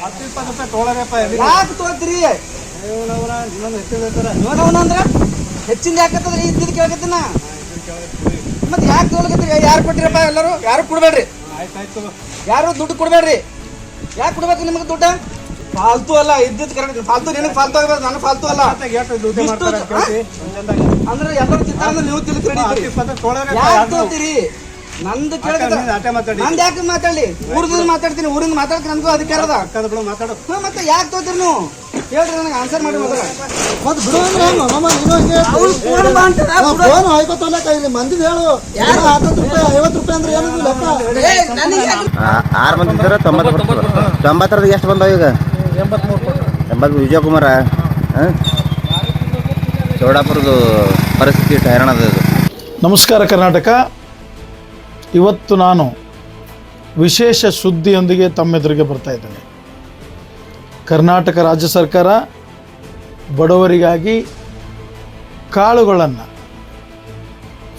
ಹತ್ತು ಇಪ್ಪತ್ತು ರೂಪಾಯಿ ತೊಗೊಳಗಪ್ಪ ಯಾಕೆ ತೋತ್ರಿ ಇನ್ನೊಂದು ಹೆಚ್ಚಿಗೆ ಇವನವನಂದ್ರ ಹೆಚ್ಚಿಂದ ಯಾಕತ್ತದ್ರಿ ಇದ್ದಿದ್ದು ಕೇಳಕತ್ತಿನ? ಮತ್ತೆ ಯಾಕೆ ತೋಲಕತ್ತೀರಿ ಯಾರು ಕೊಟ್ಟಿರಪ್ಪ ಎಲ್ಲರೂ? ಯಾರು ಕೊಡ್ಬೇಡ್ರಿ? ಆಯ್ತು ಆಯ್ತು ಯಾರು ದುಡ್ಡು ಕೊಡ್ಬೇಡ್ರಿ? ಯಾಕೆ ಕೊಡ್ಬೇಕು ನಿಮಗೆ ದುಡ್ಡ? ಫಾಲ್ತು ಅಲ್ಲ ಇದ್ದಿದ್ದು ಕರೆಕ್ಟ್ ಫಾಲ್ತು ನಿನಗೆ ಫಾಲ್ತು ಆಗ್ಬಾರ್ದು ನನಗೆ ಫಾಲ್ತು ಅಲ್ಲ. ಅಂದ್ರೆ ಎಲ್ಲರೂ ಚಿತ್ರ ನೀವು ತಿಳಿ ಹತ್ತು ಕ್ರೆಡಿಟ್ ಇಪ್ಪತ್ತು ತೊಗೊಳಗಪ್ಪ ಯಾಕೆ ತೋತೀರಿ ನಂದು ಮಾತಾಡಿ. ನಂದು ಯಾಕೆ ಮಾತಾಡ್ಲಿ? ಊರಿಂದ ಮಾತಾಡ್ತೀನಿ ಊರಿಂದ ಮಾತಾಡಕ್ಕೆ ನನಗೂ ಅದಕ್ಕೆ ಅದ. ಅಕ್ಕದ ಬಿಡು ಮಾತಾಡು. ಹಾ, ಮತ್ತೆ ಯಾಕೆ ತೋತೀರಿ ನೀವು? ಹೇಳ್ರಿ ನನಗೆ ಆನ್ಸರ್ ಮಾಡಿ ಮೊದಲ. ಮತ್ತೆ ಬಿಡು ಅಂದ್ರೆ ಹೆಂಗ ಮಾಮ ನೀನು ಹಿಂಗೆ ಫೋನ್ ಆಯ್ಕೋತಲ್ಲ ಇಲ್ಲಿ ಮಂದಿ ಹೇಳು. ಹತ್ತತ್ತು ರೂಪಾಯಿ ಐವತ್ತು ರೂಪಾಯಿ ಅಂದ್ರೆ ಏನು ಲೆಕ್ಕ ಆರು ಮಂದಿ ಇದ್ದಾರೆ ತೊಂಬತ್ತು ಬರ್ತದೆ ತೊಂಬತ್ತರದ್ದು ಎಷ್ಟು ಬಂದಾವ ಈಗ? ಎಂಬತ್ತು ವಿಜಯ ಕುಮಾರ ಚೌಡಾಪುರದ್ದು ಪರಿಸ್ಥಿತಿ ಹೈರಾಣದ ಇದು. ನಮಸ್ಕಾರ ಕರ್ನಾಟಕ. ಇವತ್ತು ನಾನು ವಿಶೇಷ ಸುದ್ದಿಯೊಂದಿಗೆ ತಮ್ಮೆದುರಿಗೆ ಬರ್ತಾ ಇದ್ದೇನೆ. ಕರ್ನಾಟಕ ರಾಜ್ಯ ಸರ್ಕಾರ ಬಡವರಿಗಾಗಿ ಕಾಳುಗಳನ್ನು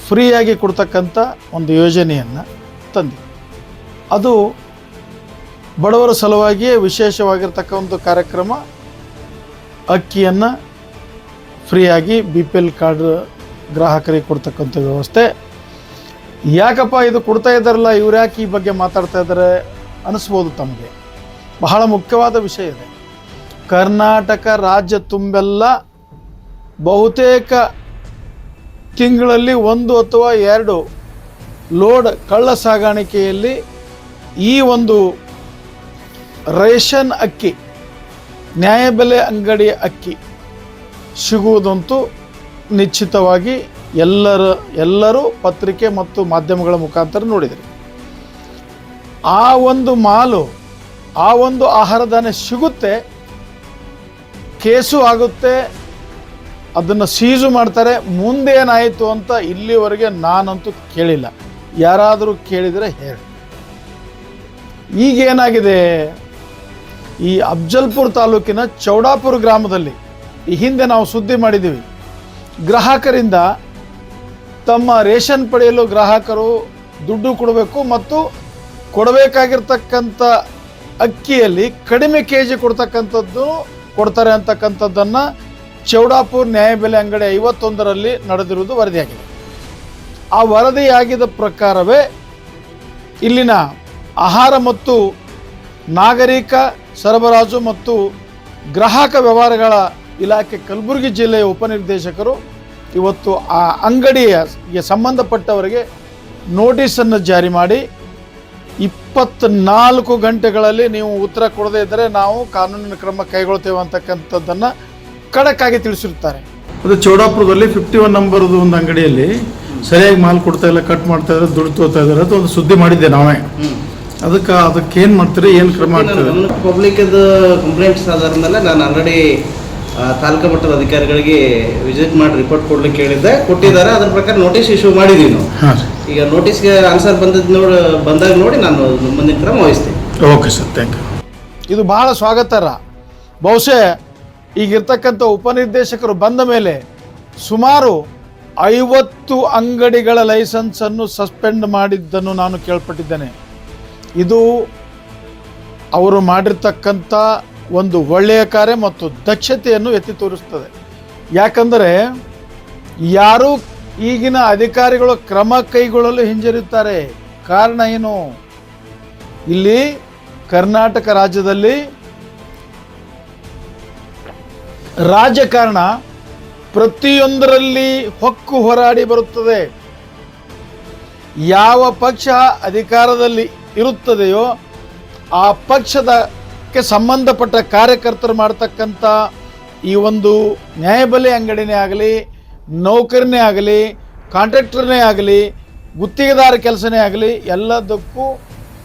ಫ್ರೀಯಾಗಿ ಕೊಡ್ತಕ್ಕಂಥ ಒಂದು ಯೋಜನೆಯನ್ನು ತಂದೆ. ಅದು ಬಡವರ ಸಲುವಾಗಿಯೇ ವಿಶೇಷವಾಗಿರ್ತಕ್ಕ ಒಂದು ಕಾರ್ಯಕ್ರಮ ಅಕ್ಕಿಯನ್ನು ಫ್ರೀಯಾಗಿ ಬಿ ಪಿ ಎಲ್ ಕಾರ್ಡ್ ಗ್ರಾಹಕರಿಗೆ ಕೊಡ್ತಕ್ಕಂಥ ವ್ಯವಸ್ಥೆ ಯಾಕಪ್ಪ ಇದು ಕೊಡ್ತಾ ಇದ್ದಾರಲ್ಲ? ಇವ್ರು ಈ ಬಗ್ಗೆ ಮಾತಾಡ್ತಾ ಇದ್ದಾರೆ? ಅನಿಸ್ಬೋದು ತಮಗೆ. ಬಹಳ ಮುಖ್ಯವಾದ ವಿಷಯ ಇದೆ. ಕರ್ನಾಟಕ ರಾಜ್ಯ ತುಂಬೆಲ್ಲ ಬಹುತೇಕ ತಿಂಗಳಲ್ಲಿ ಒಂದು ಅಥವಾ ಎರಡು ಲೋಡ್ ಕಳ್ಳ ಸಾಗಾಣಿಕೆಯಲ್ಲಿ ಈ ಒಂದು ರೇಷನ್ ಅಕ್ಕಿ, ನ್ಯಾಯಬೆಲೆ ಅಂಗಡಿ ಅಕ್ಕಿ ಸಿಗುವುದಂತೂ ನಿಶ್ಚಿತವಾಗಿ ಎಲ್ಲರ ಎಲ್ಲರೂ ಪತ್ರಿಕೆ ಮತ್ತು ಮಾಧ್ಯಮಗಳ ಮುಖಾಂತರ ನೋಡಿದರು. ಆ ಒಂದು ಮಾಲು, ಆ ಒಂದು ಆಹಾರ ಧಾನ್ಯ ಸಿಗುತ್ತೆ, ಕೇಸು ಆಗುತ್ತೆ, ಅದನ್ನು ಸೀಜು ಮಾಡ್ತಾರೆ, ಮುಂದೆ ಏನಾಯಿತು ಅಂತ ಇಲ್ಲಿವರೆಗೆ ನಾನಂತೂ ಕೇಳಿಲ್ಲ. ಯಾರಾದರೂ ಕೇಳಿದರೆ ಹೇಳಿ. ಈಗೇನಾಗಿದೆ ಈ ಅಫ್ಜಲ್ಪುರ್ ತಾಲೂಕಿನ ಚೌಡಾಪುರ ಗ್ರಾಮದಲ್ಲಿ ಈ ಹಿಂದೆ ನಾವು ಸುದ್ದಿ ಮಾಡಿದ್ದೀವಿ. ಗ್ರಾಹಕರಿಂದ ತಮ್ಮ ರೇಷನ್ ಪಡೆಯಲು ಗ್ರಾಹಕರು ದುಡ್ಡು ಕೊಡಬೇಕು ಮತ್ತು ಕೊಡಬೇಕಾಗಿರ್ತಕ್ಕಂಥ ಅಕ್ಕಿಯಲ್ಲಿ ಕಡಿಮೆ ಕೆ ಜಿ ಕೊಡ್ತಕ್ಕಂಥದ್ದು ಕೊಡ್ತಾರೆ ಅಂತಕ್ಕಂಥದ್ದನ್ನು ಚೌಡಾಪುರ್ ನ್ಯಾಯಬೆಲೆ ಅಂಗಡಿ ಐವತ್ತೊಂದರಲ್ಲಿ ನಡೆದಿರುವುದು ವರದಿಯಾಗಿದೆ. ಆ ವರದಿಯಾಗಿದ ಪ್ರಕಾರವೇ ಇಲ್ಲಿನ ಆಹಾರ ಮತ್ತು ನಾಗರಿಕ ಸರಬರಾಜು ಮತ್ತು ಗ್ರಾಹಕ ವ್ಯವಹಾರಗಳ ಇಲಾಖೆ ಕಲಬುರಗಿ ಜಿಲ್ಲೆಯ ಉಪನಿರ್ದೇಶಕರು ಇವತ್ತು ಆ ಅಂಗಡಿಯ ಸಂಬಂಧಪಟ್ಟವರಿಗೆ ನೋಟಿಸನ್ನು ಜಾರಿ ಮಾಡಿ ಇಪ್ಪತ್ನಾಲ್ಕು ಗಂಟೆಗಳಲ್ಲಿ ನೀವು ಉತ್ತರ ಕೊಡದೇ ಇದ್ದರೆ ನಾವು ಕಾನೂನಿನ ಕ್ರಮ ಕೈಗೊಳ್ತೇವೆ ಅಂತಕ್ಕಂಥದ್ದನ್ನು ಖಡಕ್ಕಾಗಿ ತಿಳಿಸಿರ್ತಾರೆ ಅದು ಚೌಡಾಪುರದಲ್ಲಿ ಫಿಫ್ಟಿ ಒನ್ ನಂಬರ್ದು ಒಂದು ಅಂಗಡಿಯಲ್ಲಿ ಸರಿಯಾಗಿ ಮಾಲ್ ಕೊಡ್ತಾ ಇಲ್ಲ ಕಟ್ ಮಾಡ್ತಾ ಇದ್ದಾರೆ ದುಡ್ಡು ತೋತಾ ಇದ್ದಾರೆ ಅದು ಒಂದು ಸುದ್ದಿ ಮಾಡಿದ್ದೆ ನಾವೇ. ಅದಕ್ಕೆ ಅದಕ್ಕೆ ಏನು ಮಾಡ್ತೀರಿ ಏನು ಕ್ರಮ ಆಗ್ತದೆ ಪಬ್ಲಿಕ್ ಕಂಪ್ಲೇಂಟ್ಸ್ ಆಧಾರದ ಮೇಲೆ ನಾನು ಆಲ್ರೆಡಿ ತಾಲೂಕು ಮಟ್ಟದ ಅಧಿಕಾರಿಗಳಿಗೆ ವಿಸಿಟ್ ಮಾಡಿ ರಿಪೋರ್ಟ್ ಕೊಡ್ಲಿಕ್ಕೆ ಹೇಳಿದ್ದೆ. ಕೊಟ್ಟಿದ್ದಾರೆ. ಅದ್ರ ಪ್ರಕಾರ ನೋಟಿಸ್ ಇಶ್ಯೂ ಮಾಡಿದೀನಿ ನಾವು. ಈಗ ನೋಟಿಸ್ಗೆ ಆನ್ಸರ್ ಬಂದಿದ್ದು ನೋಡಿ ಬಂದಾಗ ನೋಡಿ ನಾನು ಮುಂದಿನ ಕ್ರಮ ವಹಿಸ್ತೀನಿ. ಓಕೆ ಸರ್ ಥ್ಯಾಂಕ್ ಯು ಇದು ಬಹಳ ಸ್ವಾಗತಾರ ಬಹುಶಃ ಈಗಿರ್ತಕ್ಕಂಥ ಉಪನಿರ್ದೇಶಕರು ಬಂದ ಮೇಲೆ ಸುಮಾರು ಐವತ್ತು ಅಂಗಡಿಗಳ ಲೈಸೆನ್ಸನ್ನು ಸಸ್ಪೆಂಡ್ ಮಾಡಿದ್ದನ್ನು ನಾನು ಕೇಳ್ಪಟ್ಟಿದ್ದೇನೆ. ಇದು ಅವರು ಮಾಡಿರ್ತಕ್ಕಂಥ ಒಂದು ಒಳ್ಳೆಯ ಕಾರ್ಯ ಮತ್ತು ದಕ್ಷತೆಯನ್ನು ಎತ್ತಿ ತೋರಿಸ್ತದೆ. ಯಾಕಂದರೆ ಯಾರು ಈಗಿನ ಅಧಿಕಾರಿಗಳು ಕ್ರಮ ಕೈಗೊಳ್ಳಲು ಹಿಂಜರಿಯುತ್ತಾರೆ? ಕಾರಣ ಏನು? ಇಲ್ಲಿ ಕರ್ನಾಟಕ ರಾಜ್ಯದಲ್ಲಿ ರಾಜಕಾರಣ ಪ್ರತಿಯೊಂದರಲ್ಲಿ ಹೊಕ್ಕು ಹೋರಾಡಿ ಬರುತ್ತದೆ. ಯಾವ ಪಕ್ಷ ಅಧಿಕಾರದಲ್ಲಿ ಇರುತ್ತದೆಯೋ ಆ ಪಕ್ಷದಕ್ಕೆ ಸಂಬಂಧಪಟ್ಟ ಕಾರ್ಯಕರ್ತರು ಮಾಡ್ತಕ್ಕಂಥ ಈ ಒಂದು ನ್ಯಾಯಬೆಲೆ ಅಂಗಡಿನೇ ಆಗಲಿ, ನೌಕರನೇ ಆಗಲಿ, ಕಾಂಟ್ರಾಕ್ಟರ್ನೇ ಆಗಲಿ, ಗುತ್ತಿಗೆದಾರ ಕೆಲಸನೇ ಆಗಲಿ, ಎಲ್ಲದಕ್ಕೂ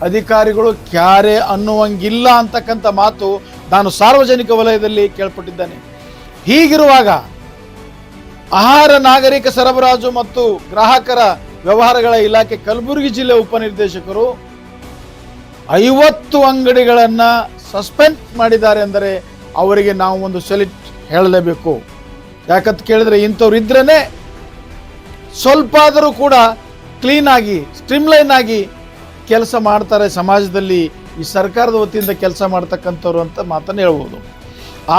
ಅಧಿಕಾರಿಗಳು ಕ್ಯಾರೆ ಅನ್ನುವಂಗಿಲ್ಲ ಅಂತಕ್ಕಂಥ ಮಾತು ನಾನು ಸಾರ್ವಜನಿಕ ವಲಯದಲ್ಲಿ ಕೇಳ್ಪಟ್ಟಿದ್ದೇನೆ. ಹೀಗಿರುವಾಗ ಆಹಾರ, ನಾಗರಿಕ ಸರಬರಾಜು ಮತ್ತು ಗ್ರಾಹಕರ ವ್ಯವಹಾರಗಳ ಇಲಾಖೆ ಕಲಬುರಗಿ ಜಿಲ್ಲೆ ಉಪನಿರ್ದೇಶಕರು ಐವತ್ತು ಅಂಗಡಿಗಳನ್ನು ಸಸ್ಪೆಂಡ್ ಮಾಡಿದ್ದಾರೆ ಅಂದರೆ ಅವರಿಗೆ ನಾವು ಒಂದು ಸೆಲಿಟ್ ಹೇಳಲೇಬೇಕು. ಯಾಕಂತ ಕೇಳಿದ್ರೆ ಇಂಥವ್ರು ಇದ್ರೇ ಸ್ವಲ್ಪ ಆದರೂ ಕೂಡ ಕ್ಲೀನಾಗಿ ಸ್ಟ್ರೀಮ್ಲೈನ್ ಆಗಿ ಕೆಲಸ ಮಾಡ್ತಾರೆ ಸಮಾಜದಲ್ಲಿ ಈ ಸರ್ಕಾರದ ವತಿಯಿಂದ ಕೆಲಸ ಮಾಡ್ತಕ್ಕಂಥವ್ರು ಅಂತ ಮಾತನ್ನು ಹೇಳ್ಬೋದು.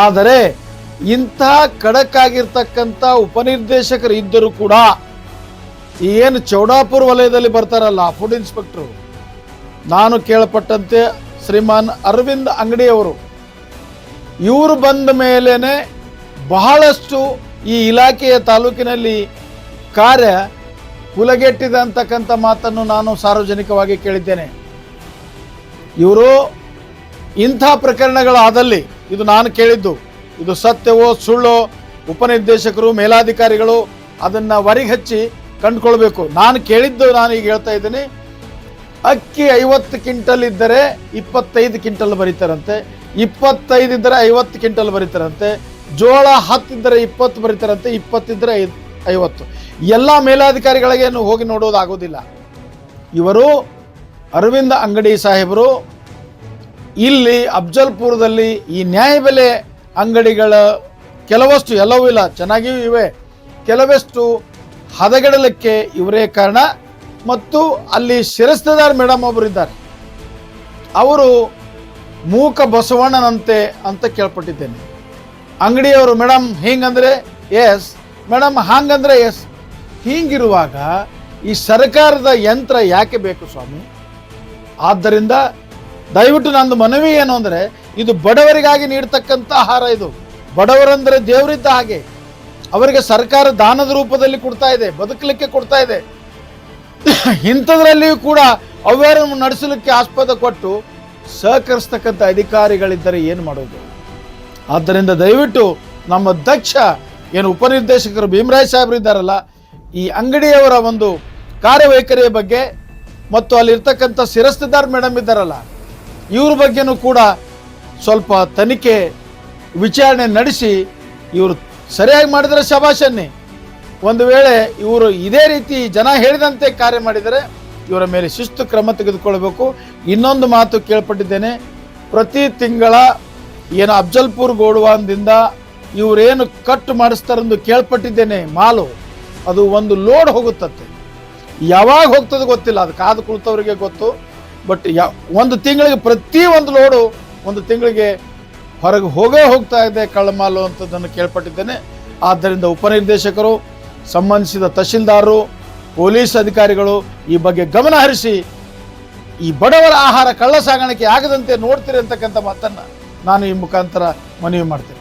ಆದರೆ ಇಂಥ ಖಡಕ್ ಆಗಿರ್ತಕ್ಕಂಥ ಉಪನಿರ್ದೇಶಕರು ಇದ್ದರೂ ಕೂಡ ಏನು ಚೌಡಾಪುರ ವಲಯದಲ್ಲಿ ಬರ್ತಾರಲ್ಲ, ಫುಡ್ ಇನ್ಸ್ಪೆಕ್ಟ್ರು, ನಾನು ಕೇಳಪಟ್ಟಂತೆ ಶ್ರೀಮಾನ್ ಅರವಿಂದ್ ಅಂಗಡಿಯವರು, ಇವರು ಬಂದ ಮೇಲೇನೆ ಬಹಳಷ್ಟು ಈ ಇಲಾಖೆಯ ತಾಲೂಕಿನಲ್ಲಿ ಕಾರ್ಯ ಕುಲಗೆಟ್ಟಿದೆ ಅಂತಕ್ಕಂಥ ಮಾತನ್ನು ನಾನು ಸಾರ್ವಜನಿಕವಾಗಿ ಕೇಳಿದ್ದೇನೆ. ಇವರು ಇಂಥ ಪ್ರಕರಣಗಳಾದಲ್ಲಿ, ಇದು ನಾನು ಕೇಳಿದ್ದು, ಇದು ಸತ್ಯವೋ ಸುಳ್ಳೋ ಉಪನಿರ್ದೇಶಕರು, ಮೇಲಾಧಿಕಾರಿಗಳು ಅದನ್ನು ವರಿಗೆ ಹಚ್ಚಿ ಕಂಡುಕೊಳ್ಬೇಕು. ನಾನು ಕೇಳಿದ್ದು ನಾನು ಈಗ ಹೇಳ್ತಾ ಇದ್ದೀನಿ ಅಕ್ಕಿ ಐವತ್ತು ಕ್ವಿಂಟಲ್ ಇದ್ದರೆ ಇಪ್ಪತ್ತೈದು ಕ್ವಿಂಟಲ್ ಬರೀತಾರಂತೆ. ಇಪ್ಪತ್ತೈದು ಇದ್ದರೆ ಐವತ್ತು ಕ್ವಿಂಟಲ್ ಬರೀತಾರಂತೆ. ಜೋಳ ಹತ್ತಿದ್ದರೆ ಇಪ್ಪತ್ತು ಬರೀತಾರಂತೆ ಇಪ್ಪತ್ತಿದ್ದರೆ ಐದು ಐವತ್ತು. ಎಲ್ಲ ಮೇಲಾಧಿಕಾರಿಗಳಿಗೇನು ಹೋಗಿ ನೋಡೋದಾಗೋದಿಲ್ಲ. ಇವರು ಅರವಿಂದ ಅಂಗಡಿ ಸಾಹೇಬರು, ಇಲ್ಲಿ ಅಫ್ಜಲ್ಪುರದಲ್ಲಿ ಈ ನ್ಯಾಯಬೆಲೆ ಅಂಗಡಿಗಳ ಕೆಲವಷ್ಟು ಎಲ್ಲವೂ ಇಲ್ಲ, ಚೆನ್ನಾಗಿಯೂ ಇವೆ. ಕೆಲವಷ್ಟು ಹದಗೆಡಲಿಕ್ಕೆ ಇವರೇ ಕಾರಣ. ಮತ್ತು ಅಲ್ಲಿ ಶಿರಸ್ತದಾರ್ ಮೇಡಮ್ ಒಬ್ಬರು ಇದ್ದಾರೆ ಅವರು ಮೂಕ ಬಸವಣ್ಣನಂತೆ ಅಂತ ಕೇಳ್ಪಟ್ಟಿದ್ದೇನೆ. ಅಂಗಡಿಯವರು ಮೇಡಮ್ ಹಿಂಗಂದ್ರೆ ಎಸ್ ಮೇಡಮ್ ಹಾಂಗಂದ್ರೆ ಎಸ್. ಹೀಗಿರುವಾಗ ಈ ಸರ್ಕಾರದ ಯಂತ್ರ ಯಾಕೆ ಬೇಕು ಸ್ವಾಮಿ? ಆದ್ದರಿಂದ ದಯವಿಟ್ಟು ನಂದು ಮನವಿ ಏನು ಅಂದರೆ, ಇದು ಬಡವರಿಗಾಗಿ ನೀಡ್ತಕ್ಕಂಥ ಆಹಾರ ಇದು. ಬಡವರಂದರೆ ದೇವರಿದ್ದ ಹಾಗೆ. ಅವರಿಗೆ ಸರ್ಕಾರ ದಾನದ ರೂಪದಲ್ಲಿ ಕೊಡ್ತಾ ಇದೆ, ಬದುಕಲಿಕ್ಕೆ ಕೊಡ್ತಾ ಇದೆ. ಇಂಥದ್ರಲ್ಲಿಯೂ ಕೂಡ ಅವೇರ್ ನಡೆಸಲಿಕ್ಕೆ ಆಸ್ಪದ ಕೊಟ್ಟು ಸಹಕರಿಸ್ತಕ್ಕಂಥ ಅಧಿಕಾರಿಗಳಿದ್ದರೆ ಏನು ಮಾಡೋದು? ಆದ್ದರಿಂದ ದಯವಿಟ್ಟು ನಮ್ಮ ದಕ್ಷ ಏನು ಉಪನಿರ್ದೇಶಕರು ಭೀಮರಾಯ್ ಸಾಹೇಬರು ಇದ್ದಾರಲ್ಲ, ಈ ಅಂಗಡಿಯವರ ಒಂದು ಕಾರ್ಯವೈಖರಿಯ ಬಗ್ಗೆ ಮತ್ತು ಅಲ್ಲಿರ್ತಕ್ಕಂಥ ಶಿರಸ್ತದಾರ್ ಮೇಡಮ್ ಇದ್ದಾರಲ್ಲ, ಇವ್ರ ಬಗ್ಗೆನೂ ಕೂಡ ಸ್ವಲ್ಪ ತನಿಖೆ ವಿಚಾರಣೆ ನಡೆಸಿ ಇವರು ಸರಿಯಾಗಿ ಮಾಡಿದರೆ ಶಬಾಷನ್ನೇ. ಒಂದು ವೇಳೆ ಇವರು ಇದೇ ರೀತಿ ಜನ ಹೇಳಿದಂತೆ ಕಾರ್ಯ ಮಾಡಿದರೆ ಇವರ ಮೇಲೆ ಶಿಸ್ತು ಕ್ರಮ ತೆಗೆದುಕೊಳ್ಬೇಕು ಇನ್ನೊಂದು ಮಾತು ಕೇಳ್ಪಟ್ಟಿದ್ದೇನೆ. ಪ್ರತಿ ತಿಂಗಳ ಏನು ಅಫ್ಜಲ್ಪುರ್ ಗೋಡ್ವಾನ್ದಿಂದ ಇವರೇನು ಕಟ್ ಮಾಡಿಸ್ತಾರೆಂದು ಕೇಳ್ಪಟ್ಟಿದ್ದೇನೆ ಮಾಲು. ಅದು ಒಂದು ಲೋಡ್ ಹೋಗುತ್ತತ್ತೆ ಯಾವಾಗ ಹೋಗ್ತದೆ ಗೊತ್ತಿಲ್ಲ. ಅದು ಕಾದು ಕುಳಿತವರಿಗೆ ಗೊತ್ತು. ಬಟ್ ಒಂದು ತಿಂಗಳಿಗೆ ಪ್ರತಿ ಒಂದು ಲೋಡು ಒಂದು ತಿಂಗಳಿಗೆ ಹೊರಗೆ ಹೋಗೇ ಹೋಗ್ತಾ ಇದೆ ಕಳ್ಳಮಾಲು ಅಂತದನ್ನು ಕೇಳ್ಪಟ್ಟಿದ್ದೇನೆ. ಆದ್ದರಿಂದ ಉಪನಿರ್ದೇಶಕರು ಸಂಬಂಧಿಸಿದ ತಹಶೀಲ್ದಾರರು, ಪೊಲೀಸ್ ಅಧಿಕಾರಿಗಳು ಈ ಬಗ್ಗೆ ಗಮನ ಹರಿಸಿ, ಈ ಬಡವರ ಆಹಾರ ಕಳ್ಳ ಸಾಗಾಣಿಕೆ ಆಗದಂತೆ ನೋಡ್ತೀರಿ ಅಂತಕ್ಕಂಥ ಮಾತನ್ನು ನಾನು ಈ ಮುಖಾಂತರ ಮನವಿ ಮಾಡ್ತೇನೆ.